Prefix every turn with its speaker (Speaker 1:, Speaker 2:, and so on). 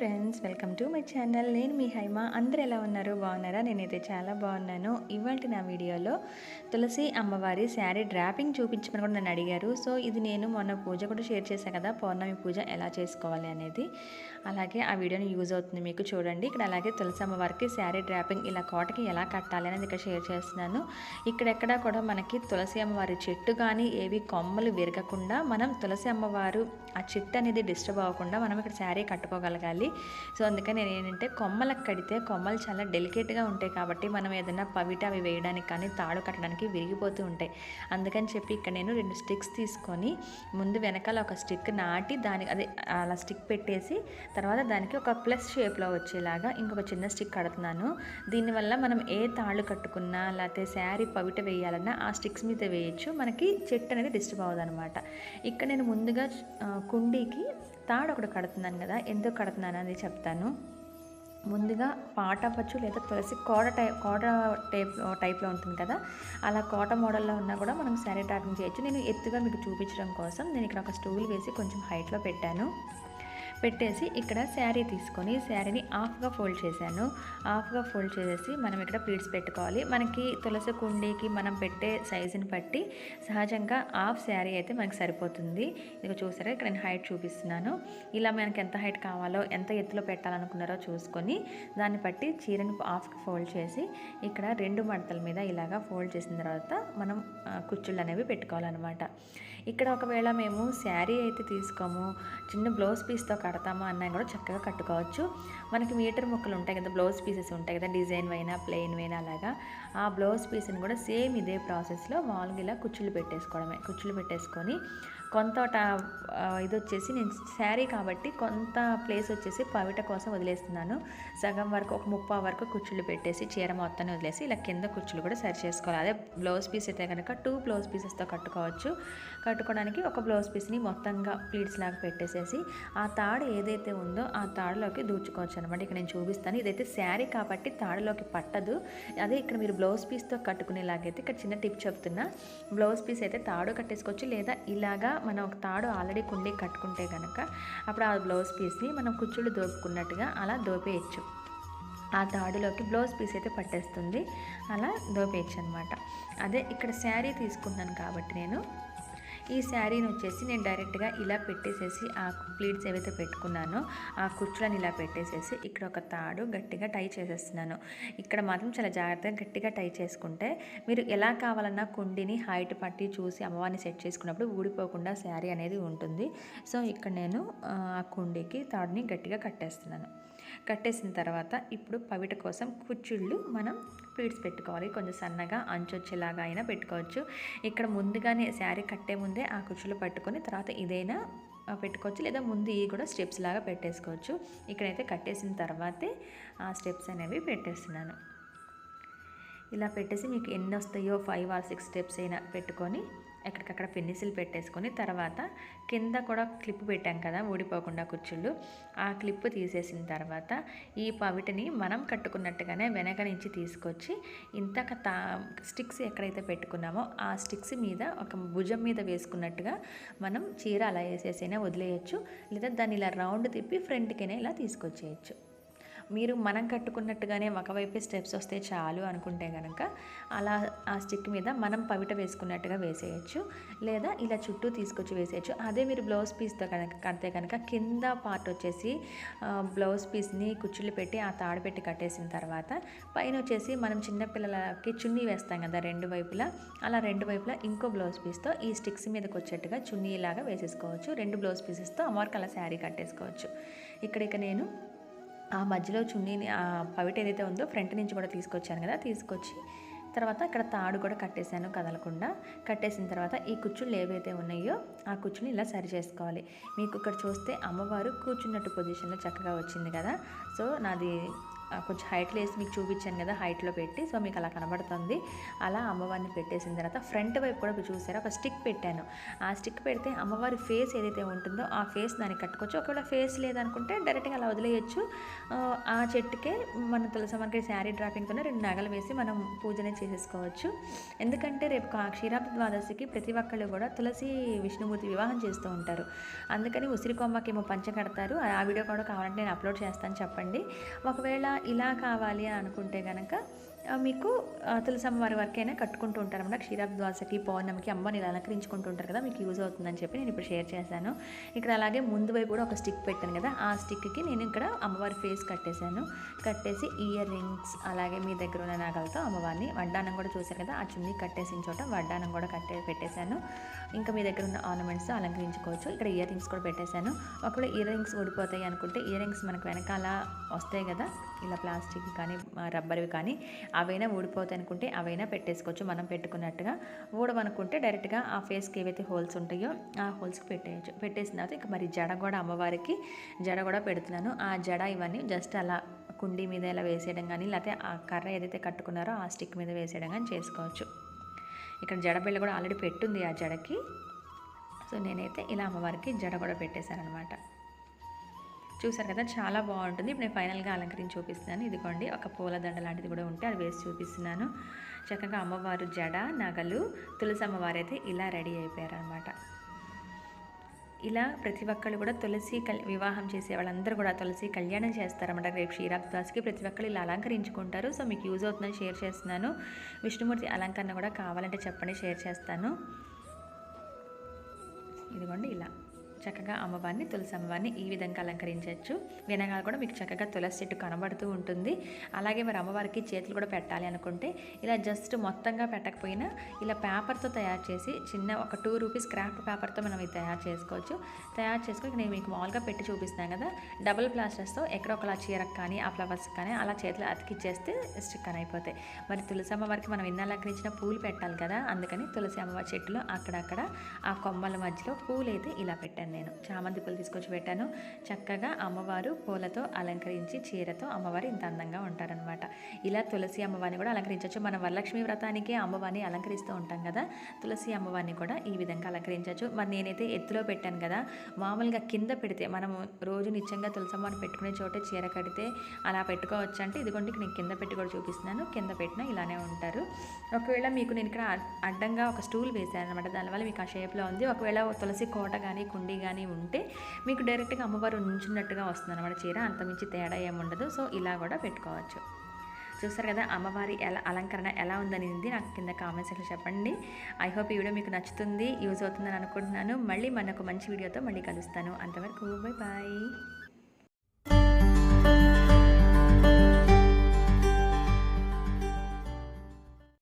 Speaker 1: Friends welcome to my channel. నేను మీ హైమ. అందరు ఎలా ఉన్నారు? బాగున్నారా? నేనైతే చాలా బాగున్నాను. ఇవాళ నా వీడియోలో తులసి అమ్మవారి శారీ డ్రాపింగ్ చూపించమని కూడా నన్ను అడిగారు. సో ఇది నేను మొన్న పూజ కూడా షేర్ చేశాను కదా పౌర్ణమి పూజ ఎలా చేసుకోవాలి అనేది. అలాగే ఆ వీడియోని యూజ్ అవుతుంది మీకు చూడండి. ఇక్కడ అలాగే తులసి అమ్మవారికి శారీ డ్రాపింగ్ ఇలా కోటకి ఎలా కట్టాలి అనేది ఇక్కడ షేర్ చేస్తున్నాను. ఇక్కడెక్కడ కూడా మనకి తులసి అమ్మవారి చెట్టు కానీ ఏవి కొమ్మలు విరగకుండా మనం తులసి అమ్మవారు ఆ చెట్టు అనేది డిస్టర్బ్ అవ్వకుండా మనం ఇక్కడ శారీ కట్టుకోగలగాలి. సో అందుకని నేను ఏంటంటే కొమ్మలకు కడితే కొమ్మలు చాలా డెలికేట్గా ఉంటాయి కాబట్టి మనం ఏదైనా పవిట అవి వేయడానికి కానీ తాడు కట్టడానికి విరిగిపోతూ ఉంటాయి. అందుకని చెప్పి ఇక్కడ నేను రెండు స్టిక్స్ తీసుకొని ముందు వెనకాల ఒక స్టిక్ నాటి దాని అదే అలా స్టిక్ పెట్టేసి తర్వాత దానికి ఒక ప్లస్ షేప్లో వచ్చేలాగా ఇంకొక చిన్న స్టిక్ కడుతున్నాను. దీనివల్ల మనం ఏ తాళ్ళు కట్టుకున్నా లేకపోతే శారీ పవిట వేయాలన్నా ఆ స్టిక్స్ మీద వేయచ్చు. మనకి చెట్టు అనేది డిస్టర్బ్ అవ్వదు అనమాట ఇక్కడ నేను ముందుగా కుండీకి తాడు ఒకటి కడుతున్నాను కదా ఎందుకు కడుతున్నాను అనేది చెప్తాను. ముందుగా పాట అవ్వచ్చు లేదా తులసి కోట టైప్ కోట టైప్ టైప్లో ఉంటుంది కదా అలా కోట మోడల్లో ఉన్నా కూడా మనం శారీ టాకింగ్ చేయొచ్చు. నేను ఎత్తుగా మీకు చూపించడం కోసం నేను ఇక్కడ ఒక స్టూల్ వేసి కొంచెం హైట్లో పెట్టాను. పెట్టేసి ఇక్కడ శారీ తీసుకొని శారీని హాఫ్గా ఫోల్డ్ చేశాను. హాఫ్గా ఫోల్డ్ చేసేసి మనం ఇక్కడ ప్లీట్స్ పెట్టుకోవాలి. మనకి తులసి కుండీకి మనం పెట్టే సైజుని బట్టి సహజంగా హాఫ్ శారీ అయితే మనకి సరిపోతుంది. ఇక చూసారా ఇక్కడ నేను హైట్ చూపిస్తున్నాను. ఇలా మనకి ఎంత హైట్ కావాలో ఎంత ఎత్తులో పెట్టాలనుకున్నారో చూసుకొని దాన్ని బట్టి చీరని హాఫ్కి ఫోల్డ్ చేసి ఇక్కడ రెండు మడతల మీద ఇలాగా ఫోల్డ్ చేసిన తర్వాత మనం కుచ్చుళ్ళు అనేవి పెట్టుకోవాలన్నమాట. ఇక్కడ ఒకవేళ మేము శారీ అయితే తీసుకోము చిన్న బ్లౌజ్ పీస్తో కడతాము అన్నా కూడా చక్కగా కట్టుకోవచ్చు. మనకి మీటర్ ముక్కలు ఉంటాయి కదా బ్లౌజ్ పీసెస్ ఉంటాయి కదా డిజైన్ అయినా ప్లెయిన్ అయినా అలాగా. ఆ బ్లౌజ్ పీస్ని కూడా సేమ్ ఇదే ప్రాసెస్లో మామూలుగా ఇలా కుచ్చులు పెట్టేసుకోవడమే కుచ్చులు పెట్టేసుకొని కొంత ఇది వచ్చేసి నేను శారీ కాబట్టి కొంత ప్లేస్ వచ్చేసి పవిట కోసం వదిలేస్తున్నాను. సగం వరకు ఒక ముప్పా వరకు కుచ్చులు పెట్టేసి చీర మొత్తాన్ని వదిలేసి ఇలా కింద కుచ్చులు కూడా సరి చేసుకోవాలి. అదే బ్లౌజ్ పీస్ అయితే కనుక టూ బ్లౌజ్ పీసెస్తో కట్టుకోవచ్చు. కట్టుకోవడానికి ఒక బ్లౌజ్ పీస్ని మొత్తంగా ప్లీట్స్ లాగా పెట్టేసేసి ఆ తాడు ఏదైతే ఉందో ఆ తాడులోకి దూచుకోవచ్చు అనమాట ఇక్కడ నేను చూపిస్తాను. ఇదైతే శారీ కాబట్టి తాడులోకి పట్టదు. అదే ఇక్కడ మీరు బ్లౌజ్ పీస్తో కట్టుకునేలాగైతే ఇక్కడ చిన్న టిప్ చెప్తున్నా. బ్లౌజ్ పీస్ అయితే తాడు కట్టేసుకోవచ్చు లేదా ఇలాగా మనం ఒక తాడు ఆల్రెడీ కుండీ కట్టుకుంటే కనుక అప్పుడు ఆ బ్లౌజ్ పీస్ని మనం కుచ్చుళ్ళు దోపుకున్నట్టుగా అలా దోపేయచ్చు. ఆ తాడులోకి బ్లౌజ్ పీస్ అయితే పట్టేస్తుంది. అలా దోపేయచ్చు అనమాట అదే ఇక్కడ శారీ తీసుకున్నాను కాబట్టి నేను. ఈ శారీని వచ్చేసి నేను డైరెక్ట్గా ఇలా పెట్టేసేసి ఆ ప్లీట్స్ ఏవైతే పెట్టుకున్నానో ఆ కుచ్చులను ఇలా పెట్టేసేసి ఇక్కడ ఒక తాడు గట్టిగా టై చేసేస్తున్నాను. ఇక్కడ మాత్రం చాలా జాగ్రత్తగా గట్టిగా టై చేసుకుంటే మీరు ఎలా కావాలన్నా కుండిని హైట్ పట్టి చూసి అమ్మవారిని సెట్ చేసుకున్నప్పుడు ఊడిపోకుండా శారీ అనేది ఉంటుంది. సో ఇక్కడ నేను ఆ ఆ కుండీకి తాడుని గట్టిగా కట్టేస్తున్నాను. కట్టేసిన తర్వాత ఇప్పుడు పవిట కోసం కుచ్చుళ్ళు మనం బీడ్స్ పెట్టుకోవాలి. కొంచెం సన్నగా అంచు వచ్చేలాగా అయినా పెట్టుకోవచ్చు. ఇక్కడ ముందుగానే శారీ కట్టే ముందే ఆ కుచ్చులు పట్టుకొని తర్వాత ఇదైనా పెట్టుకోవచ్చు. లేదా ముందు ఇవి కూడా స్టెప్స్ లాగా పెట్టేసుకోవచ్చు. ఇక్కడైతే కట్టేసిన తర్వాతే ఆ స్టెప్స్ అనేవి పెట్టేస్తున్నాను. ఇలా పెట్టేసి మీకు ఎన్ని వస్తాయో ఫైవ్ ఆర్ సిక్స్ స్టెప్స్ అయినా పెట్టుకొని ఎక్కడికక్కడ పెన్నిసిల్ పెట్టేసుకొని తర్వాత కింద కూడా క్లిప్ పెట్టాం కదా ఊడిపోకుండా కుర్చీళ్ళు ఆ క్లిప్ తీసేసిన తర్వాత ఈ పవిటని మనం కట్టుకున్నట్టుగానే వెనక నుంచి తీసుకొచ్చి ఇంతక తా స్టిక్స్ ఎక్కడైతే పెట్టుకున్నామో ఆ స్టిక్స్ మీద ఒక భుజం మీద వేసుకున్నట్టుగా మనం చీర అలా వేసేసైనా వదిలేయచ్చు. లేదా దాన్ని ఇలా రౌండ్ తిప్పి ఫ్రంట్కైనా ఇలా తీసుకొచ్చేయచ్చు. మీరు మనం కట్టుకున్నట్టుగానే ఒకవైపే స్టెప్స్ వస్తే చాలు అనుకుంటే కనుక అలా ఆ స్టిక్ మీద మనం పవిట వేసుకున్నట్టుగా వేసేయచ్చు. లేదా ఇలా చుట్టూ తీసుకొచ్చి వేసేయచ్చు. అదే మీరు బ్లౌజ్ పీస్తో కనుక కడితే కనుక కింద పార్ట్ వచ్చేసి బ్లౌజ్ పీస్ని కుచ్చులు పెట్టి ఆ తాడు పెట్టి కట్టేసిన తర్వాత పైన వచ్చేసి మనం చిన్నపిల్లలకి చున్నీ వేస్తాం కదా రెండు వైపులా. అలా రెండు వైపులా ఇంకో బ్లౌజ్ పీస్తో ఈ స్టిక్స్ మీదకి వచ్చేట్టుగా చున్నీ లాగా వేసేసుకోవచ్చు. రెండు బ్లౌజ్ పీసెస్తో అమ్మవారికి అలా శారీ కట్టేసుకోవచ్చు. ఇక్కడ ఇక నేను ఆ మధ్యలో చున్నీని ఆ పవిట ఏదైతే ఉందో ఫ్రంట్ నుంచి కూడా తీసుకొచ్చాను కదా తీసుకొచ్చి తర్వాత ఇక్కడ తాడు కూడా కట్టేశాను కదలకుండా. కట్టేసిన తర్వాత ఈ కుచ్చుళ్ళు ఏవైతే ఉన్నాయో ఆ కుచ్చుని ఇలా సరి చేసుకోవాలి. మీకు ఇక్కడ చూస్తే అమ్మవారు కూర్చున్నట్టు పొజిషన్లో చక్కగా వచ్చింది కదా. సో నాది కొంచెం హైట్లో వేసి మీకు చూపించాను కదా హైట్లో పెట్టి. సో మీకు అలా కనబడుతుంది. అలా అమ్మవారిని పెట్టేసిన తర్వాత ఫ్రంట్ వైపు కూడా మీరు చూసారా ఒక స్టిక్ పెట్టాను. ఆ స్టిక్ పెడితే అమ్మవారి ఫేస్ ఏదైతే ఉంటుందో ఆ ఫేస్ దానికి కట్టుకోవచ్చు. ఒకవేళ ఫేస్ లేదనుకుంటే డైరెక్ట్గా అలా వదిలేయచ్చు. ఆ, చెట్టుకే మన మనకి శారీ డ్రాపింగ్తోనే రెండు నగలు వేసి మనం పూజనే చేసేసుకోవచ్చు. ఎందుకంటే రేపు కా- క్షీరాబ్ది ద్వాదశికి ప్రతి ఒక్కళ్ళు కూడా తులసి విష్ణుమూర్తి వివాహం చేస్తూ ఉంటారు. అందుకని ఉసిరి కొమ్మకేమో పంచ కడతారు. ఆ వీడియో కూడా కావాలంటే నేను అప్లోడ్ చేస్తాను చెప్పండి. ఒకవేళ ఇలా కావాలి అని అనుకుంటే కనుక మీకు తులసమ్మ వారి వరకైనా కట్టుకుంటూ ఉంటారు అన్నమాట క్షీరాబ్ది ద్వాదశికి పౌర్ణమికి అమ్మని ఇలా అలంకరించుకుంటూ ఉంటారు కదా మీకు యూజ్ అవుతుందని చెప్పి నేను ఇప్పుడు షేర్ చేశాను. ఇక్కడ అలాగే ముందు వైపు కూడా ఒక స్టిక్ పెట్టాను కదా ఆ స్టిక్కి నేను ఇక్కడ అమ్మవారి ఫేస్ కట్టేశాను. కట్టేసి ఇయర్ రింగ్స్ అలాగే మీ దగ్గర ఉన్న నగలతో అమ్మవారిని వడ్డానం కూడా చూశారు కదా ఆ చున్నీ కట్టేసిన చోట వడ్డానం కూడా కట్టే పెట్టేశాను. ఇంకా మీ దగ్గర ఉన్న ఆర్నమెంట్స్ అలంకరించుకోవచ్చు. ఇక్కడ ఇయర్ రింగ్స్ కూడా పెట్టేశాను. ఒకవేళ ఇయర్ రింగ్స్ ఊడిపోతాయి అనుకుంటే ఇయర్ రింగ్స్ మనకు వెనకాల వస్తాయి కదా ఇలా ప్లాస్టిక్ కానీ రబ్బర్వి కానీ అవైనా ఊడిపోతాయి అనుకుంటే అవైనా పెట్టేసుకోవచ్చు. మనం పెట్టుకున్నట్టుగా ఊడమనుకుంటే డైరెక్ట్గా ఆ ఫేస్కి ఏవైతే హోల్స్ ఉంటాయో ఆ హోల్స్కి పెట్టేయచ్చు. పెట్టేసిన తర్వాత ఇక మరి జడ కూడా అమ్మవారికి జడ కూడా పెడుతున్నాను. ఆ జడ ఇవన్నీ జస్ట్ అలా కుండీ మీద ఇలా వేసేయడం కానీ లేకపోతే ఆ కర్ర ఏదైతే కట్టుకున్నారో ఆ స్టిక్ మీద వేసేయడం కానీ చేసుకోవచ్చు. ఇక్కడ జడబిళ్ళ కూడా ఆల్రెడీ పెట్టుంది ఆ జడకి. సో నేనైతే ఇలా అమ్మవారికి జడ కూడా పెట్టేశాను అనమాట చూసారు కదా చాలా బాగుంటుంది. ఇప్పుడు నేను ఫైనల్గా అలంకరించి చూపిస్తున్నాను. ఇదిగోండి ఒక పూలదండ లాంటిది కూడా ఉంటే అది వేసి చూపిస్తున్నాను. చక్కగా అమ్మవారు జడ నగలు తులసి అమ్మవారు అయితే ఇలా రెడీ అయిపోయారు అనమాట ఇలా ప్రతి ఒక్కళ్ళు కూడా తులసి కల్ వివాహం చేసే వాళ్ళందరూ కూడా తులసి కళ్యాణం చేస్తారన్నమాట. రేపు క్షీరాబ్దాస్కి ప్రతి ఒక్కళ్ళు ఇలా అలంకరించుకుంటారు. సో మీకు యూజ్ అవుతుందని షేర్ చేస్తున్నాను. విష్ణుమూర్తి అలంకరణ కూడా కావాలంటే చెప్పండి షేర్ చేస్తాను. ఇదిగోండి ఇలా. చక్కగా అమ్మవారిని తులసి అమ్మవారిని ఈ విధంగా అలంకరించవచ్చు. వెనకాల కూడా మీకు చక్కగా తులసి చెట్టు కనబడుతూ ఉంటుంది. అలాగే మరి అమ్మవారికి చేతులు కూడా పెట్టాలి అనుకుంటే ఇలా జస్ట్ మొత్తంగా పెట్టకపోయినా ఇలా పేపర్తో తయారు చేసి చిన్న ఒక టూ రూపీస్ క్రాఫ్ట్ పేపర్తో మనం ఇది తయారు చేసుకోవచ్చు. తయారు చేసుకొని నేను మీకు మామూలుగా పెట్టి చూపిస్తాను కదా డబుల్ ప్లాస్టర్స్తో ఎక్కడ ఒకలా చీరకు కానీ ఆ ఫ్లవర్స్ కానీ అలా చేతులు అతికిచ్చేస్తే స్టిక్కన్ అయిపోతాయి. మరి తులసి అమ్మవారికి మనం ఇన్న అలంకరించిన పూలు పెట్టాలి కదా అందుకని తులసి అమ్మవారి చెట్టులో అక్కడక్కడ ఆ కొమ్మల మధ్యలో పూలు అయితే ఇలా పెట్టాను. నేను. చామంతి పూలు తీసుకొచ్చి పెట్టాను. చక్కగా అమ్మవారు పూలతో అలంకరించి చీరతో అమ్మవారు ఇంత అందంగా ఉంటారనమాట ఇలా తులసి అమ్మవారిని కూడా అలంకరించవచ్చు మన వరలక్ష్మి వ్రతానికి అమ్మవారిని అలంకరిస్తూ ఉంటాం కదా. తులసి అమ్మవారిని కూడా ఈ విధంగా అలంకరించవచ్చు మరి నేనైతే ఎత్తులో పెట్టాను కదా. మామూలుగా కింద పెడితే మనం రోజు నిత్యంగా తులసి అమ్మవారిని పెట్టుకునే చోటే చీర కడితే అలా పెట్టుకోవచ్చు అంటే ఇదిగోండి నేను కింద పెట్టి కూడా చూపిస్తున్నాను. కింద పెట్టినా ఇలానే ఉంటారు. ఒకవేళ మీకు నేను ఇక్కడ అడ్డంగా ఒక స్టూల్ వేశాను అనమాట దానివల్ల మీకు ఆ షేప్లో ఉంది. ఒకవేళ తులసి కోట కానీ కుండీ కానీ ఉంటే మీకు డైరెక్ట్గా అమ్మవారు నుంచున్నట్టుగా వస్తుంది అనమాట చీర అంతమించి తేడా ఏముండదు సో ఇలా కూడా పెట్టుకోవచ్చు. చూస్తారు కదా అమ్మవారి ఎలా అలంకరణ ఎలా ఉందనేది నాకు కింద కామెంట్ సెక్షన్ చెప్పండి. ఐ హోప్ ఈ వీడియో మీకు నచ్చుతుంది యూజ్ అవుతుందని అనుకుంటున్నాను. మళ్ళీ మనకు మంచి వీడియోతో మళ్ళీ కలుస్తాను. అంతవరకు బై బాయ్.